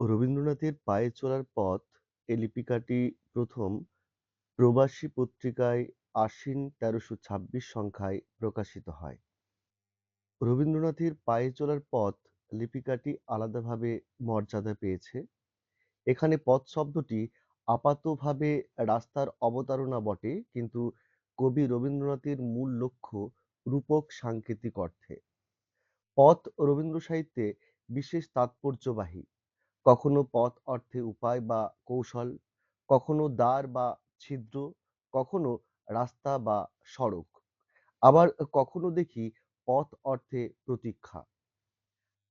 রবীন্দ্রনাথের পায়ে চলার পথ এ লিপিকাটি প্রথম প্রবাসী পত্রিকায় আশ্বিন তেরোশো ছাব্বিশ সংখ্যায় প্রকাশিত হয়। রবীন্দ্রনাথের পায়ে চলার পথ লিপিকাটি আলাদাভাবে মর্যাদা পেয়েছে। এখানে পথ শব্দটি আপাতভাবে রাস্তার অবতারণা বটে, কিন্তু কবি রবীন্দ্রনাথের মূল লক্ষ্য রূপক সাংকেতিক অর্থে। পথ রবীন্দ্র সাহিত্যে বিশেষ তাৎপর্যবাহী। কখনো পথ অর্থে উপায় বা কৌশল, কখনো দ্বার বা ছিদ্র, কখনো রাস্তা বা সড়ক, আবার কখনো দেখি পথ অর্থে প্রতীক্ষা।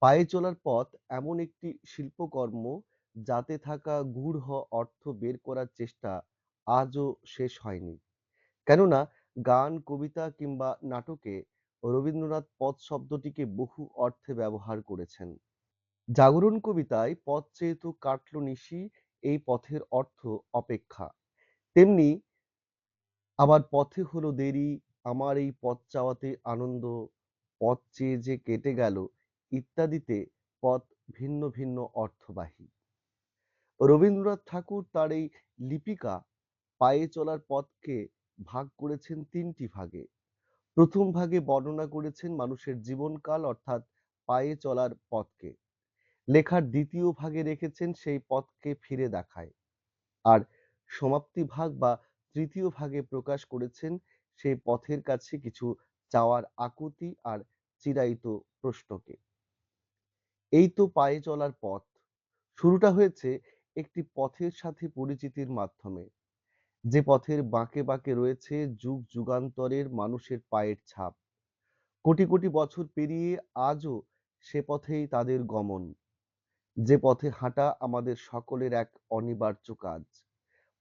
পায়ে চলার পথ এমন একটি শিল্পকর্ম যাতে থাকা গূঢ় অর্থ বের করার চেষ্টা আজও শেষ হয়নি। কেননা গান, কবিতা কিংবা নাটকে রবীন্দ্রনাথ পথ শব্দটিকে বহু অর্থে ব্যবহার করেছেন। জাগরণ কবিতায় পথ যেহেতু কাটল নিশি এই পথের অর্থ অপেক্ষা, তেমনি আবার পথে হলো দেরি, আমার এই পথ চাওয়াতে আনন্দ, পথ চেয়ে যে কেটে গেল ইত্যাদিতে পথ ভিন্ন ভিন্ন অর্থবাহী। রবীন্দ্রনাথ ঠাকুর তার এই লিপিকা পায়ে চলার পথকে ভাগ করেছেন তিনটি ভাগে। প্রথম ভাগে বর্ণনা করেছেন মানুষের জীবনকাল অর্থাৎ পায়ে চলার পথকে। লেখার দ্বিতীয় ভাগে রেখেছেন সেই পথকে ফিরে দেখায়। আর সমাপ্তি ভাগ বা তৃতীয় ভাগে প্রকাশ করেছেন সেই পথের কাছে কিছু চাওয়ার আকুতি আর চিরায়িত প্রশ্নকে। এই তো পায়ে চলার পথ। শুরুটা হয়েছে একটি পথের সাথে পরিচিতির মাধ্যমে। যে পথের বাঁকে বাঁকে রয়েছে যুগ যুগান্তরের মানুষের পায়ের ছাপ। কোটি কোটি বছর পেরিয়ে আজও সে পথেই তাদের গমন। যে পথে হাঁটা আমাদের সকলের এক অনিবার্য কাজ।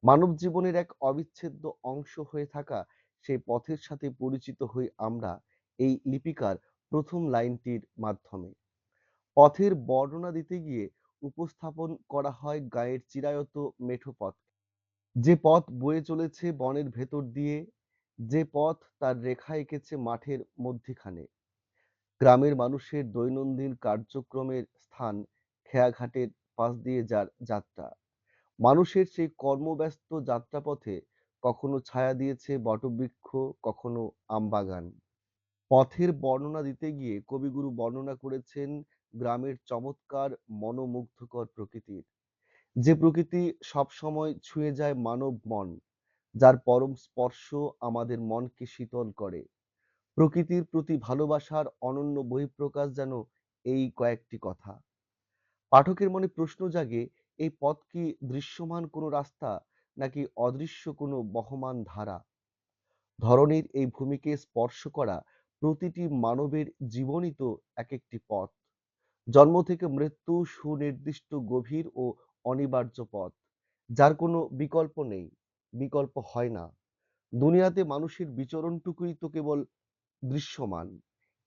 মানব জীবনের এক অবিচ্ছেদ্য অংশ হয়ে থাকা সেই পথের সাথে পরিচিত হই আমরা এই লিপিকার প্রথম লাইনটির মাধ্যমে। পথের বর্ণনা দিতে গিয়ে উপস্থাপন করা হয় গায়ের চিরায়ত মেঠো পথ। যে পথ বয়ে চলেছে বনের ভেতর দিয়ে, যে পথ তার রেখা এঁকেছে মাঠের মধ্যিখানে। গ্রামের মানুষের দৈনন্দিন কার্যক্রমের স্থান খেয়াঘাটের পাশ দিয়ে যার যাত্রা। মানুষের সেই কর্মব্যস্ত যাত্রাপথে কখনো ছায়া দিয়েছে বটবৃক্ষ, কখনো আমবাগান। পথের বর্ণনা দিতে গিয়ে কবিগুরু বর্ণনা করেছেন গ্রামের চমৎকার মনোমুগ্ধকর প্রকৃতির। যে প্রকৃতি সবসময় ছুঁয়ে যায় মানব মন, যার পরম স্পর্শ আমাদের মনকে শীতল করে। প্রকৃতির প্রতি ভালোবাসার অনন্য বহিঃপ্রকাশ যেন এই কয়েকটি কথা। পাঠকের মনে প্রশ্ন জাগে এই পথ কি দৃশ্যমান কোনো রাস্তা নাকি অদৃশ্য কোনো বহমান ধারা? ধরনের এই ভূমিকে স্পর্শ করা প্রতিটি মানবের জীবনই তো এক একটি পথ। জন্ম থেকে মৃত্যু সুনির্দিষ্ট গভীর ও অনিবার্য পথ, যার কোনো বিকল্প নেই, বিকল্প হয় না। দুনিয়াতে মানুষের বিচরণটুকুই তো কেবল দৃশ্যমান,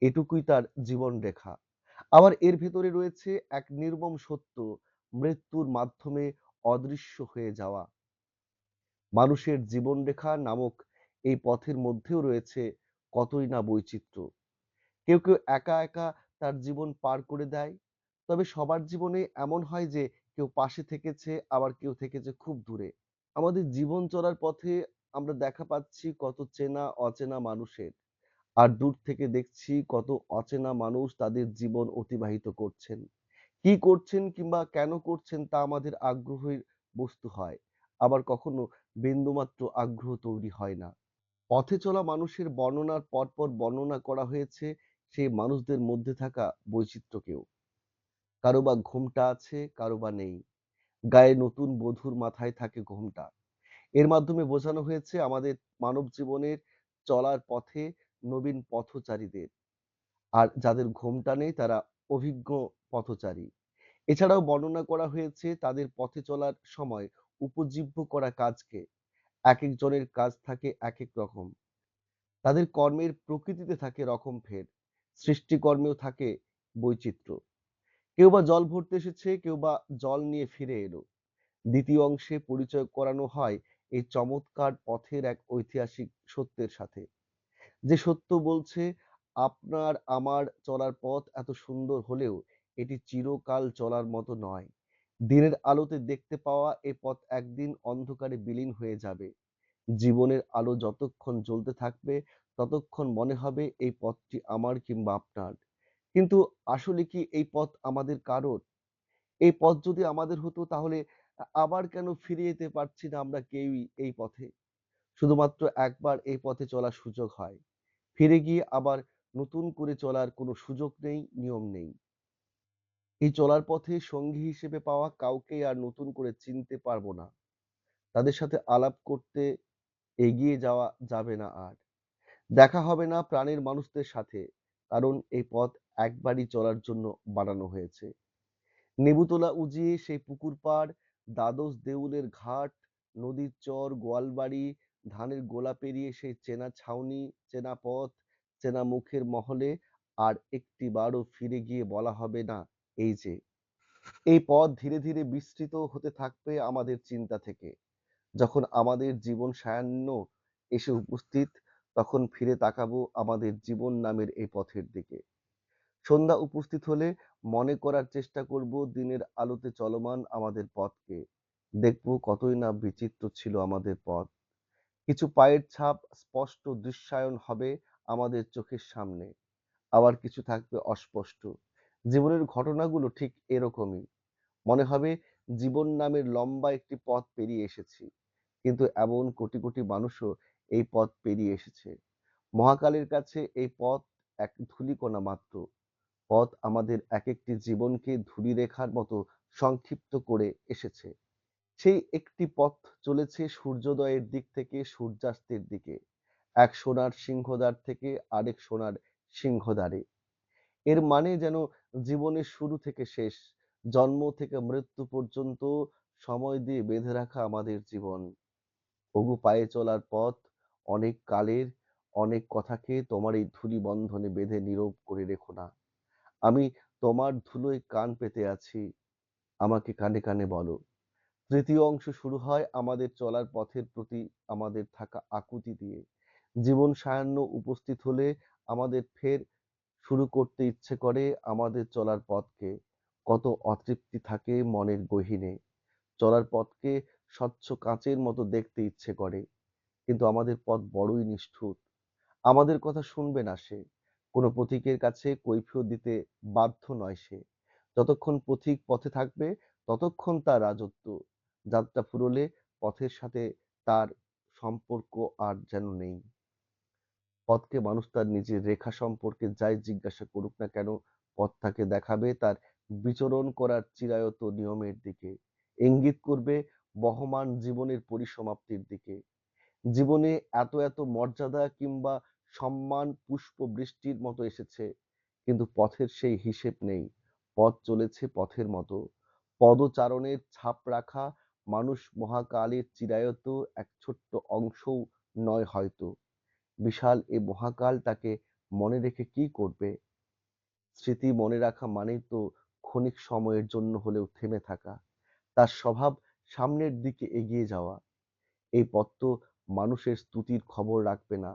এটুকুই তার জীবনরেখা। আবার এর ভেতরে রয়েছে এক নির্মম সত্য, মৃত্যুর মাধ্যমে অদৃশ্য হয়ে যাওয়া। মানুষের জীবনরেখা নামক এই পথের মধ্যেও রয়েছে কতই না বৈচিত্র্য। কেউ কেউ একা একা তার জীবন পার করে দেয়, তবে সবার জীবনে এমন হয় যে কেউ পাশে থেকেছে আবার কেউ থেকেছে খুব দূরে। আমাদের জীবন চলার পথে আমরা দেখা পাচ্ছি কত চেনা অচেনা মানুষের, আর দূর থেকে দেখছি কত অচেনা মানুষ তাদের জীবন অতিবাহিত করছেন। কি করছেন কিংবা কেন করছেন তা আমাদের আগ্রহের বস্তু হয়, আবার কখনো বিন্দুমাত্র আগ্রহ তৈরি হয় না। পথে চলা মানুষের বর্ণনার পরপর বর্ণনা করা হয়েছে সেই মানুষদের মধ্যে থাকা বৈচিত্র্যকেও। কারও বা ঘোমটা আছে, কারও বা নেই। গায়ে নতুন বধূর মাথায় থাকে ঘোমটা। এর মাধ্যমে বোঝানো হয়েছে আমাদের মানব জীবনের চলার পথে নবীন পথচারীদের। আর যাদের ঘোমটা নেই তারা অভিজ্ঞ পথচারী। এছাড়াও বর্ণনা করা হয়েছে তাদের পথে চলার সময় উপজীব্য করা কাজকে। একেকজনের কাজ থাকে একেক রকম। তাদের কর্মের প্রকৃতিতে থাকে রকমফের, সৃষ্টিকর্মেও থাকে বৈচিত্র্য। কেউ বা জল ভরতে এসেছে, কেউ বা জল নিয়ে ফিরে এলো। দ্বিতীয় অংশে পরিচয় করানো হয় এই চমৎকার পথের এক ঐতিহাসিক সত্যের সাথে। যে সত্য বলছে, আপনার, আমার চলার পথ এত সুন্দর হলেও এটি চিরকাল চলার মতো নয়। দিনের আলোতে দেখতে পাওয়া এ পথ একদিন অন্ধকারে বিলীন হয়ে যাবে। জীবনের আলো যতক্ষণ জ্বলতে থাকবে, ততক্ষণ মনে হবে এই পথটি আমার কিংবা আপনার। কিন্তু আসলে কি এই পথ আমাদের কারোর? এই পথ যদি আমাদের হতো তাহলে আবার কেন ফিরে যেতে পারছি না আমরা কেউই এই পথে? শুধুমাত্র একবার এই পথে চলার সুযোগ হয়। ফিরে গিয়ে আবার নতুন করে চলার কোনো সুযোগ নেই, নিয়ম নেই। এই চলার পথে সঙ্গী হিসেবে পাওয়া কাউকে আর নতুন করে চিনতে পারব না। তাদের সাথে আলাপ করতে এগিয়ে যাওয়া যাবে না আর। দেখা হবে না প্রাণের মানুষদের সাথে, কারণ এই পথ একবারই চলার জন্য বানানো হয়েছে। নেবুতলা উজিয়ে সেই পুকুর পাড়, দ্বাদশ দেউলের ঘাট, নদীর চর, গোয়ালবাড়ি ধানের গোলা পেরিয়ে সেই চেনা ছাউনি, চেনা পথ, চেনা মুখের মহলে আর একটি একটিবারও ফিরে গিয়ে বলা হবে না, এই যে। এই পথ ধীরে ধীরে বিস্তৃত হতে থাকবে আমাদের চিন্তা থেকে। যখন আমাদের জীবন সায়ান্ন এসে উপস্থিত, তখন ফিরে তাকাবো আমাদের জীবন নামের এই পথের দিকে। সন্ধ্যা উপস্থিত হলে মনে করার চেষ্টা করব দিনের আলোতে চলমান আমাদের পথকে। দেখব কতই না বিচিত্র ছিল আমাদের পথ। কিছু পায়ের ছাপ স্পষ্ট দৃশ্যায়ন হবে আমাদের চোখের সামনে। আবার কিছু থাকবে অস্পষ্ট। জীবনের ঘটনাগুলো ঠিক এরকমই। মনে হবে জীবন নামের লম্বা একটি পথ পেরিয়ে এসেছি, কিন্তু এমন কোটি কোটি মানুষও এই পথ পেরিয়ে এসেছে। মহাকালের কাছে এই পথ এক ধূলিকণা মাত্র। পথ আমাদের এক একটি জীবনকে ধূলিরেখার মতো সংক্ষিপ্ত করে এসেছে। সেই একটি পথ চলেছে সূর্যোদয়ের দিক থেকে সূর্যাস্তের দিকে। এক সোনার সিংহদ্বার থেকে আরেক সোনার সিংহদ্বারে। এর মানে যেন জীবনের শুরু থেকে শেষ, জন্ম থেকে মৃত্যু পর্যন্ত সময় দিয়ে বেঁধে রাখা আমাদের জীবন। ওগো পায়ে চলার পথ, অনেক কালের, অনেক কথাকে তোমার এই ধুলি বন্ধনে বেঁধে নীরব করে রেখো না। আমি তোমার ধুলোয় কান পেতে আছি। আমাকে কানে কানে বলো। তৃতীয় অংশ শুরু হয় আমাদের চলার পথের প্রতি আমাদের থাকা আকুতি দিয়ে। জীবন সায়ান্ন উপস্থিত হলে আমাদের ফের শুরু করতে ইচ্ছে করে আমাদের চলার পথকে। কত অতৃপ্তি থাকে মনের গহীনে। চলার পথকে স্বচ্ছ কাঁচের মতো দেখতে ইচ্ছে করে। কিন্তু আমাদের পথ বড়ই নিষ্ঠুর। আমাদের কথা শুনবে না সে। কোনো পথিকের কাছে কৈফিয়ত দিতে বাধ্য নয় সে। যতক্ষণ পথিক পথে থাকবে, ততক্ষণ তার রাজত্ব যাত্রা ফুরলে পথের সাথে তার সম্পর্ক আর যেন নেই। পথকে মানুষ তার নিজের রেখা সম্পর্কে যাই জিজ্ঞাসা করুক না কেন, পথ তাকে দেখাবে তার বিচরণ করার চিরায়ত নিয়মের দিকে। ইঙ্গিত করবে বহমান জীবনের পরিসমাপ্তির দিকে। জীবনে এত এত মর্যাদা কিংবা সম্মান পুষ্প বৃষ্টির মতো এসেছে, কিন্তু পথের সেই হিসেব নেই। পথ চলেছে পথের মতো। পদচারণের ছাপ রাখা মানুষ মহাকালের চিরায়ত এক ছোট্ট অংশও নয় হয়তো। বিশাল এ মহাকাল তাকে মনে রেখে কি করবে? স্মৃতি মনে রাখা মানেই তো ক্ষণিক সময়ের জন্য হলেও থেমে থাকা, তার স্বভাব সামনের দিকে এগিয়ে যাওয়া। এই পথ তো মানুষের স্তুতির খবর রাখবে না।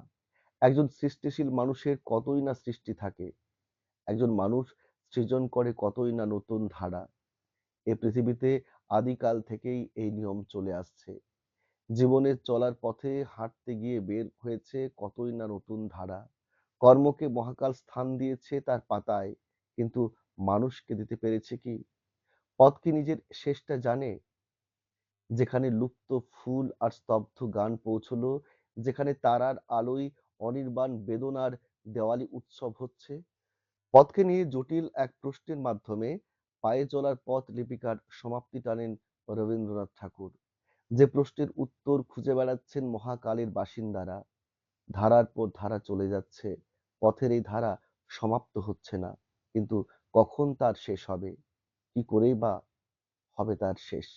একজন সৃষ্টিশীল মানুষের কতই না সৃষ্টি থাকে, একজন মানুষ সৃজন করে কতই না নতুন ধারা। এ পৃথিবীতে আদিকাল থেকেই এই নিয়ম চলে আসছে। জীবনের চলার পথে হাঁটতে গিয়ে বের হয়েছে কতই না নতুন ধারা। কর্মকে মহাকাল স্থান দিয়েছে তার পাতায়, কিন্তু মানুষকে দিতে পেরেছে কি? পথ কি নিজের শেষটা জানে? যেখানে লুপ্ত ফুল আর স্তব্ধ গান পৌঁছলো, যেখানে তারার আলোয় অনির্বাণ বেদনার দেওয়ালি উৎসব হচ্ছে? পথকে নিয়ে জটিল এক প্রশ্নের মাধ্যমে পায়ে চলার পথ লিপিকার সমাপ্তি টানেন রবীন্দ্রনাথ ঠাকুর। যে প্রশ্নের উত্তর খুঁজে বেড়াচ্ছেন মহাকালের বাসিন্দারা, ধারার পর ধারা চলে যাচ্ছে, পথের এই ধারা সমাপ্ত হচ্ছে না, কিন্তু কখন তার শেষ হবে? কি করেই বা হবে তার শেষ?